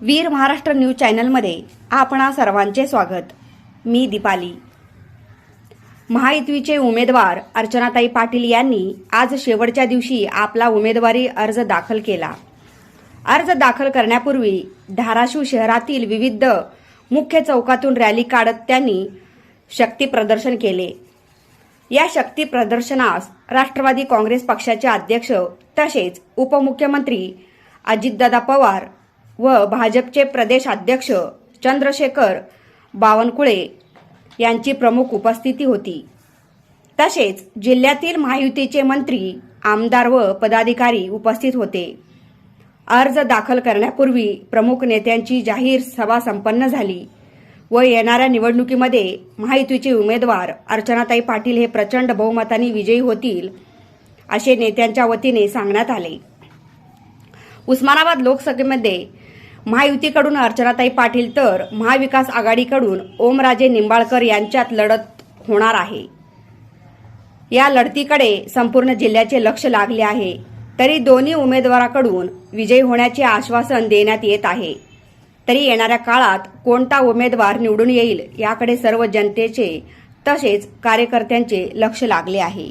वीर Maharashtra news चॅनलमध्ये आपणा सर्वांचे स्वागत. मी दीपाली. महायुतीचे उमेदवार अर्चनाताई पाटील यांनी आज शेवटच्या दिवशी आपला उमेदवारी अर्ज दाखल केला. अर्ज दाखल करण्यापूर्वी धाराशिव शहरातील विविध मुख्य चौकातून रॅली काढत त्यांनी शक्ती प्रदर्शन केले. या शक्ती प्रदर्शनास राष्ट्रवादी काँग्रेस पक्षाचे अध्यक्ष तसेच उपमुख्यमंत्री अजितदादा पवार व भाजपचे प्रदेश अध्यक्ष चंद्रशेखर बावनकुळे यांची प्रमुख उपस्थिती होती. तसेच जिल्ह्यातील महायुतीचे मंत्री आमदार व पदाधिकारी उपस्थित होते. अर्ज दाखल करण्यापूर्वी प्रमुख नेत्यांची जाहीर सभा संपन्न झाली व येणाऱ्या निवडणुकीमध्ये महायुतीचे उमेदवार अर्चनाताई पाटील हे प्रचंड बहुमताने विजयी होतील असे नेत्यांच्या वतीने सांगण्यात आले. उस्मानाबाद लोकसभेमध्ये महायुतीकडून अर्चनाताई पाटील तर महाविकास आघाडीकडून ओमराजे निंबाळकर यांच्यात लढत होणार आहे. या लढतीकडे संपूर्ण जिल्ह्याचे लक्ष लागले आहे. तरी दोन्ही उमेदवाराकडून विजयी होण्याचे आश्वासन देण्यात येत आहे. तरी येणाऱ्या काळात कोणता उमेदवार निवडून येईल याकडे सर्व जनतेचे तसेच कार्यकर्त्यांचे लक्ष लागले आहे.